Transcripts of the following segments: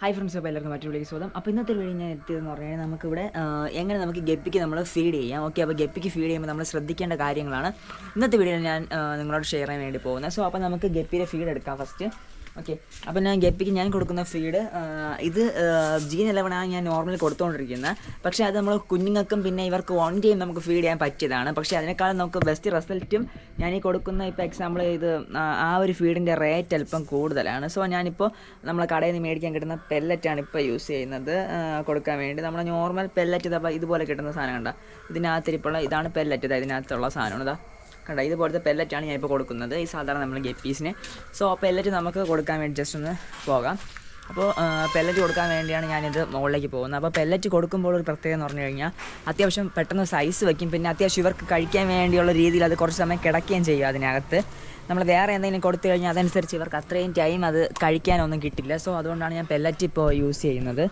Hi friends അപ്പോൾ എല്ലാവർക്കും മറ്റൊരു വീഡിയോ സ്വാഗതം. അപ്പോൾ ഇന്നത്തെ വീഡിയോ ഞാൻ എത്തിയതെന്ന് പറഞ്ഞു കഴിഞ്ഞാൽ നമുക്കിവിടെ എങ്ങനെ നമുക്ക് ഗപ്പിക്ക് നമ്മൾ ഫീഡ് ചെയ്യാം. ഓക്കെ അപ്പോൾ ഗപ്പിക്ക് ഫീഡ് ചെയ്യുമ്പോൾ നമ്മൾ ശ്രദ്ധിക്കേണ്ട കാര്യങ്ങളാണ്. ഇന്നത്തെ വീഡിയോയിൽ ഞാൻ നിങ്ങളോട് ഷെയർ ചെയ്യാൻ വേണ്ടി പോകുന്നത്. സോ അപ്പോൾ നമുക്ക് ഗപ്പിയുടെ ഫീഡ് എടുക്കാം ഫസ്റ്റ് ഓക്കെ അപ്പോൾ ഞാൻ ഗപ്പിക്ക് ഞാൻ കൊടുക്കുന്ന ഫീഡ് ഇത് ജീൻ ഇലവനാണ് ഞാൻ നോർമൽ കൊടുത്തുകൊണ്ടിരിക്കുന്നത് പക്ഷേ അത് നമ്മൾ കുഞ്ഞുങ്ങൾക്കും പിന്നെ ഇവർക്ക് വൺ ടൈം നമുക്ക് ഫീഡ് ചെയ്യാൻ പറ്റിയതാണ്. പക്ഷേ അതിനേക്കാളും നമുക്ക് ബെസ്റ്റ് റിസൾട്ടും ഞാൻ ഈ കൊടുക്കുന്ന ഇപ്പോൾ എക്സാമ്പിൾ ഇത് ആ, ഒരു ഫീഡിന്റെ റേറ്റ് അല്പം കൂടുതലാണ്. സോ ഞാനിപ്പോൾ നമ്മൾ കടയിൽ നിന്ന് മേടിക്കാൻ കിട്ടുന്ന പെല്ലറ്റാണ് ഇപ്പോൾ യൂസ് ചെയ്യുന്നത്. കൊടുക്കാൻ വേണ്ടി. നമ്മൾ നോർമൽ പെല്ലറ്റ് ഇതപ്പോൾ ഇതുപോലെ കിട്ടുന്ന സാധനം കണ്ട? ഇതിനകത്തിരിപ്പുള്ള ഇതാണ് പെല്ലറ്റ് ഇതാ ഇതിനകത്തുള്ള സാധനമാണ് ഇതാ. കണ്ട? ഇതുപോലത്തെ പെല്ലറ്റാണ് ഞാൻ ഇപ്പോൾ കൊടുക്കുന്നത്. ഈ സാധാരണ നമ്മൾ ഗപ്പീസിന് സോ പെല്ലറ്റ് നമുക്ക് കൊടുക്കാൻ വേണ്ടി ജസ്റ്റ് ഒന്ന് പോകാം. അപ്പോൾ പെല്ലറ്റ് കൊടുക്കാൻ വേണ്ടിയാണ് ഞാനിത് മുകളിലേക്ക് പോകുന്നത്. അപ്പോൾ പെല്ലറ്റ് കൊടുക്കുമ്പോൾ ഒരു പ്രത്യേകത എന്ന് പറഞ്ഞു കഴിഞ്ഞാൽ അത്യാവശ്യം പെട്ടെന്ന് സൈസ് വയ്ക്കും പിന്നെ അത്യാവശ്യം ഇവർക്ക് കഴിക്കാൻ വേണ്ടിയുള്ള രീതിയിൽ അത് കുറച്ച് സമയം കിടക്കുകയും ചെയ്യും അതിനകത്ത്. നമ്മൾ വേറെ എന്തെങ്കിലും കൊടുത്തു കഴിഞ്ഞാൽ അതനുസരിച്ച് ഇവർക്ക് അത്രയും ടൈം അത് കഴിക്കാനൊന്നും കിട്ടില്ല. സോ അതുകൊണ്ടാണ് ഞാൻ പെല്ലറ്റ് ഇപ്പോൾ യൂസ് ചെയ്യുന്നത്.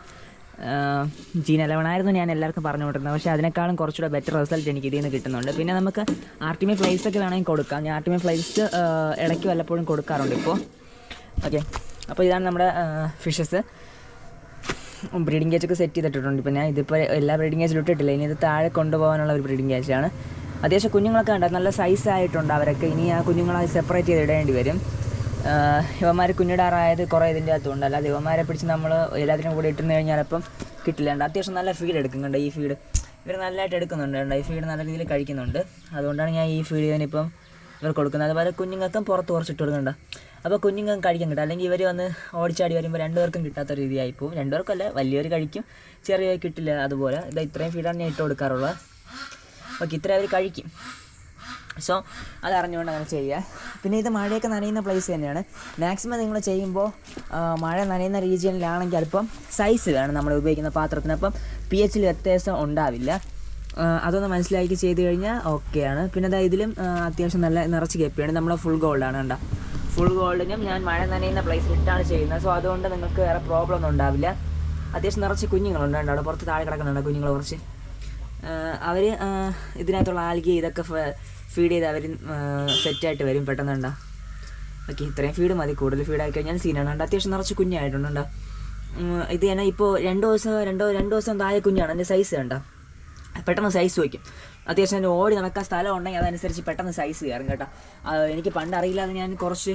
ജീൻ എലവനായിരുന്നു ഞാൻ എല്ലാവർക്കും പറഞ്ഞുകൊണ്ടിരുന്നത്. പക്ഷേ അതിനേക്കാളും കുറച്ചുകൂടെ ബെറ്റർ റിസൾട്ട് എനിക്ക് ഇതിൽ നിന്ന് കിട്ടുന്നുണ്ട്. പിന്നെ നമുക്ക് ആർട്ടിമി ഫ്ലൈസ് ഒക്കെ വേണമെങ്കിൽ കൊടുക്കാം. ഞാൻ ആർട്ടിമി ഫ്ലൈസ് ഇടയ്ക്ക് വല്ലപ്പോഴും കൊടുക്കാറുണ്ട് ഇപ്പോൾ ഓക്കെ അപ്പോൾ ഇതാണ് നമ്മുടെ ഫിഷസ് ബ്രീഡിംഗ് കേജൊക്കെ സെറ്റ് ചെയ്തിട്ടുണ്ട് ഇപ്പോൾ ഞാൻ ഇതിപ്പോൾ എല്ലാ ബ്രീഡിംഗ് കേജിലും ഇട്ടിട്ടില്ല. ഇനി ഇത് താഴെ കൊണ്ടുപോകാനുള്ള ഒരു ബ്രീഡിംഗ് കേജാണ് അത്യാവശ്യം കുഞ്ഞുങ്ങളൊക്കെ ഉണ്ട് നല്ല സൈസ് ആയിട്ടുണ്ട് അവരൊക്കെ. ഇനി ആ കുഞ്ഞുങ്ങളെ സെപ്പറേറ്റ് ചെയ്ത് ഇടേണ്ടി വരും. ഇവന്മാർ കുഞ്ഞിടാറായത് കുറേ ഇതിന്റെ അകത്തുണ്ട്. അല്ലാതെ ഇവന്മാരെ പിടിച്ച് നമ്മൾ എല്ലാത്തിനും കൂടി ഇട്ടിരുന്ന് കഴിഞ്ഞാൽ അപ്പം കിട്ടില്ല. ഉണ്ട് അത്യാവശ്യം നല്ല ഫീഡ് എടുക്കുന്നുണ്ട് ഈ ഫീഡ് ഇവർ നല്ലതായിട്ട് എടുക്കുന്നുണ്ട്. ഈ ഫീഡ് നല്ല രീതിയിൽ കഴിക്കുന്നുണ്ട്. അതുകൊണ്ടാണ് ഞാൻ ഈ ഫീഡ് ഇതിനിപ്പം ഇവർ കൊടുക്കുന്നത്. അതുപോലെ കുഞ്ഞുങ്ങൾക്കും പുറത്ത് കുറച്ചിട്ട് കൊടുക്കണ്ട അപ്പോൾ കുഞ്ഞുങ്ങൾക്കും കഴിക്കാൻ കിട്ടും. അല്ലെങ്കിൽ ഇവർ വന്ന് ഓടിച്ചാടി വരുമ്പോൾ രണ്ടുപേർക്കും കിട്ടാത്ത രീതിയായി പോകും രണ്ടുപേർക്കല്ല വലിയവർ കഴിക്കും ചെറിയ കിട്ടില്ല. അതുപോലെ ഇത് ഇത്രയും ഫീഡാണ് ഞാൻ ഇട്ട് കൊടുക്കാറുള്ളത്. ഓക്കെ ഇത്രയും അവർ കഴിക്കും. സോ അത് അറിഞ്ഞുകൊണ്ട് അങ്ങനെ ചെയ്യുക പിന്നെ ഇത് മഴയൊക്കെ നനയുന്ന പ്ലേസ് തന്നെയാണ്. മാക്സിമം നിങ്ങൾ ചെയ്യുമ്പോൾ മഴ നനയുന്ന റീജിയനിലാണെങ്കിൽ അല്പം സൈസ് വേണം നമ്മൾ ഉപയോഗിക്കുന്ന പാത്രത്തിന്. അപ്പം പി എച്ചിൽ വ്യത്യാസം ഉണ്ടാവില്ല. അതൊന്ന് മനസ്സിലാക്കി ചെയ്ത് കഴിഞ്ഞാൽ ഓക്കെയാണ് പിന്നെ അതായത് ഇതിലും അത്യാവശ്യം നല്ല നിറച്ച് കെപ്പിയാണ് നമ്മളെ ഫുൾ ഗോൾഡാണ് കണ്ട. ഫുൾ ഗോൾഡിനും ഞാൻ മഴ നനയുന്ന പ്ലേസിലിട്ടാണ് ചെയ്യുന്നത്. സോ അതുകൊണ്ട് നിങ്ങൾക്ക് വേറെ പ്രോബ്ലം ഒന്നും ഉണ്ടാവില്ല. അത്യാവശ്യം നിറച്ച് കുഞ്ഞുങ്ങളുണ്ട് അവിടെ പുറത്ത് താഴെ കിടക്കുന്നുണ്ട് കുഞ്ഞുങ്ങൾ കുറച്ച്? അവർ ഇതിനകത്തുള്ള ആൽഗി ഇതൊക്കെ ഫീഡ് ചെയ്ത് അവർ സെറ്റായിട്ട് വരും. പെട്ടെന്നുണ്ടാ? ഓക്കെ ഇത്രയും ഫീഡ് മതി. കൂടുതൽ ഫീഡ് ആയി കഴിഞ്ഞാൽ സീനാണ് ഉണ്ട് അത്യാവശ്യം നിറച്ച് കുഞ്ഞായിട്ടുണ്ടോ ഇത് തന്നെ ഇപ്പോൾ രണ്ട് ദിവസം രണ്ടോ രണ്ട് ദിവസം താഴെ കുഞ്ഞാണ്. അതിന്റെ സൈസ് കണ്ടോ? പെട്ടെന്ന് സൈസ് വയ്ക്കും അത്യാവശ്യം അതിന് ഓടി നടക്കാൻ സ്ഥലം ഉണ്ടെങ്കിൽ അതനുസരിച്ച് പെട്ടെന്ന് സൈസ് കയറും കേട്ടോ. എനിക്ക് പണ്ട് അറിയില്ലാതെ ഞാൻ കുറച്ച്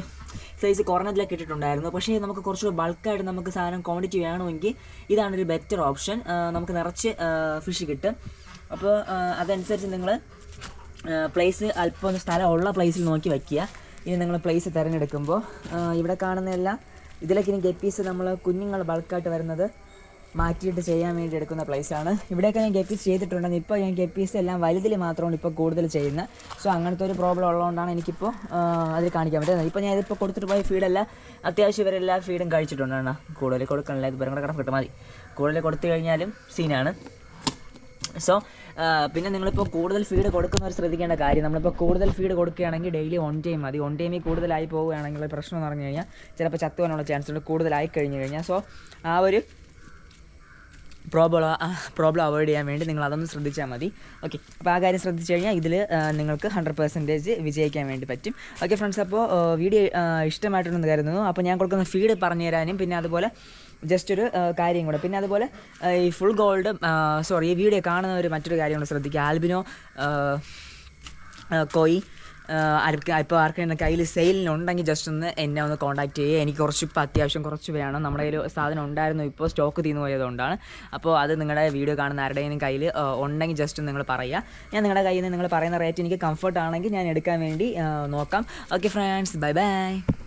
സൈസ് കുറഞ്ഞതിലൊക്കെ ഇട്ടിട്ടുണ്ടായിരുന്നു. പക്ഷേ നമുക്ക് കുറച്ചുകൂടെ ബൾക്കായിട്ട് നമുക്ക് സാധനം ക്വാണ്ടിറ്റി വേണമെങ്കിൽ ഇതാണൊരു ബെറ്റർ ഓപ്ഷൻ നമുക്ക് നിറച്ച് ഫിഷ് കിട്ടും. അപ്പോൾ അതനുസരിച്ച് നിങ്ങൾ പ്ലേസ് അല്പം സ്ഥലം ഉള്ള പ്ലേസിൽ നോക്കി വയ്ക്കുക. ഇനി നിങ്ങൾ പ്ലേസ് തിരഞ്ഞെടുക്കുമ്പോൾ ഇവിടെ ഇവിടെ കാണുന്നതെല്ലാം ഇതിലേക്ക് ഇനി ഗപ്പീസ് നമ്മൾ കുഞ്ഞുങ്ങൾ ബൾക്കായിട്ട് വരുന്നത് മാറ്റിയിട്ട് ചെയ്യാൻ വേണ്ടി എടുക്കുന്ന പ്ലേസാണ് ഇവിടെയൊക്കെ ഞാൻ ഗപ്പീസ് ചെയ്തിട്ടുണ്ടെങ്കിൽ ഇപ്പോൾ ഞാൻ ഗപ്പീസ് എല്ലാം വലുതിൽ മാത്രമാണ് ഇപ്പോൾ കൂടുതൽ ചെയ്യുന്നത്. സോ അങ്ങനത്തെ ഒരു പ്രോബ്ലം ഉള്ളതുകൊണ്ടാണ് എനിക്കിപ്പോൾ അതിൽ കാണിക്കാൻ പറ്റുന്നത്. ഇപ്പോൾ ഞാൻ ഇതിപ്പോൾ കൊടുത്തിട്ട് പോയ ഫീഡല്ല അത്യാവശ്യം ഇവരെല്ലാ ഫീഡും കഴിച്ചിട്ടുണ്ടാണ് കൂടുതൽ കൊടുക്കണില്ല ഇത് വെറും കൂടെ കൂടുതൽ കൊടുത്തു കഴിഞ്ഞാലും സീനാണ് സോ പിന്നെ നിങ്ങളിപ്പോൾ കൂടുതൽ ഫീഡ് കൊടുക്കുന്നവർ ശ്രദ്ധിക്കേണ്ട കാര്യം നമ്മളിപ്പോൾ കൂടുതൽ ഫീഡ് കൊടുക്കുകയാണെങ്കിൽ ഡെയിലി ഓൺ ടൈം മതി. ഓൺ ടൈമിൽ കൂടുതലായി പോവുകയാണെങ്കിൽ പ്രശ്നം എന്ന് പറഞ്ഞു കഴിഞ്ഞാൽ ചിലപ്പോൾ ചത്തുവാനുള്ള ചാൻസ് ഉണ്ട് കൂടുതലായി കഴിഞ്ഞ് കഴിഞ്ഞാൽ. സോ ആ ഒരു പ്രോബ്ലം പ്രോബ്ലം അവോയ്ഡ് ചെയ്യാൻ വേണ്ടി നിങ്ങൾ അതൊന്ന് ശ്രദ്ധിച്ചാൽ മതി. ഓക്കെ അപ്പോൾ ആ കാര്യം ശ്രദ്ധിച്ചു കഴിഞ്ഞാൽ ഇതിൽ നിങ്ങൾക്ക് ഹൺഡ്രഡ് പെർസെന്റേജ് വിജയിക്കാൻ വേണ്ടി പറ്റും. ഓക്കെ ഫ്രണ്ട്സ് അപ്പോൾ വീഡിയോ ഇഷ്ടമായിട്ടുണ്ടെന്ന് കരുതുന്നു. അപ്പോൾ ഞാൻ കൊടുക്കുന്ന ഫീഡ് പറഞ്ഞു തരാനും പിന്നെ അതുപോലെ ജസ്റ്റ് ഒരു കാര്യം കൂടെ. പിന്നെ അതുപോലെ ഈ ഫുൾ ഗോൾഡ് സോറി ഈ വീഡിയോ കാണുന്ന ഒരു മറ്റൊരു കാര്യം കൂടെ ശ്രദ്ധിക്കുക. ആൽബിനോ കോയി ആർക്ക് ഇപ്പോൾ ആർക്കെങ്കിലും കയ്യിൽ സെയിലിനുണ്ടെങ്കിൽ ജസ്റ്റ് ഒന്ന് എന്നെ ഒന്ന് കോൺടാക്ട് ചെയ്യുക എനിക്ക് കുറച്ച് ഇപ്പോൾ അത്യാവശ്യം കുറച്ച് വേണം. നമ്മുടെ കയ്യിൽ സാധനം ഉണ്ടായിരുന്നു ഇപ്പോൾ സ്റ്റോക്ക് തീർന്നു പോയതുകൊണ്ടാണ്. അപ്പോൾ അത് നിങ്ങളുടെ വീഡിയോ കാണുന്ന ആരുടെയും കയ്യിൽ ഉണ്ടെങ്കിൽ ജസ്റ്റ് നിങ്ങൾ പറയുക. ഞാൻ നിങ്ങളുടെ കയ്യിൽ നിന്ന് നിങ്ങൾ പറയുന്ന റേറ്റ് എനിക്ക് കംഫർട്ട് ആണെങ്കിൽ ഞാൻ എടുക്കാൻ വേണ്ടി നോക്കാം. Okay friends bye bye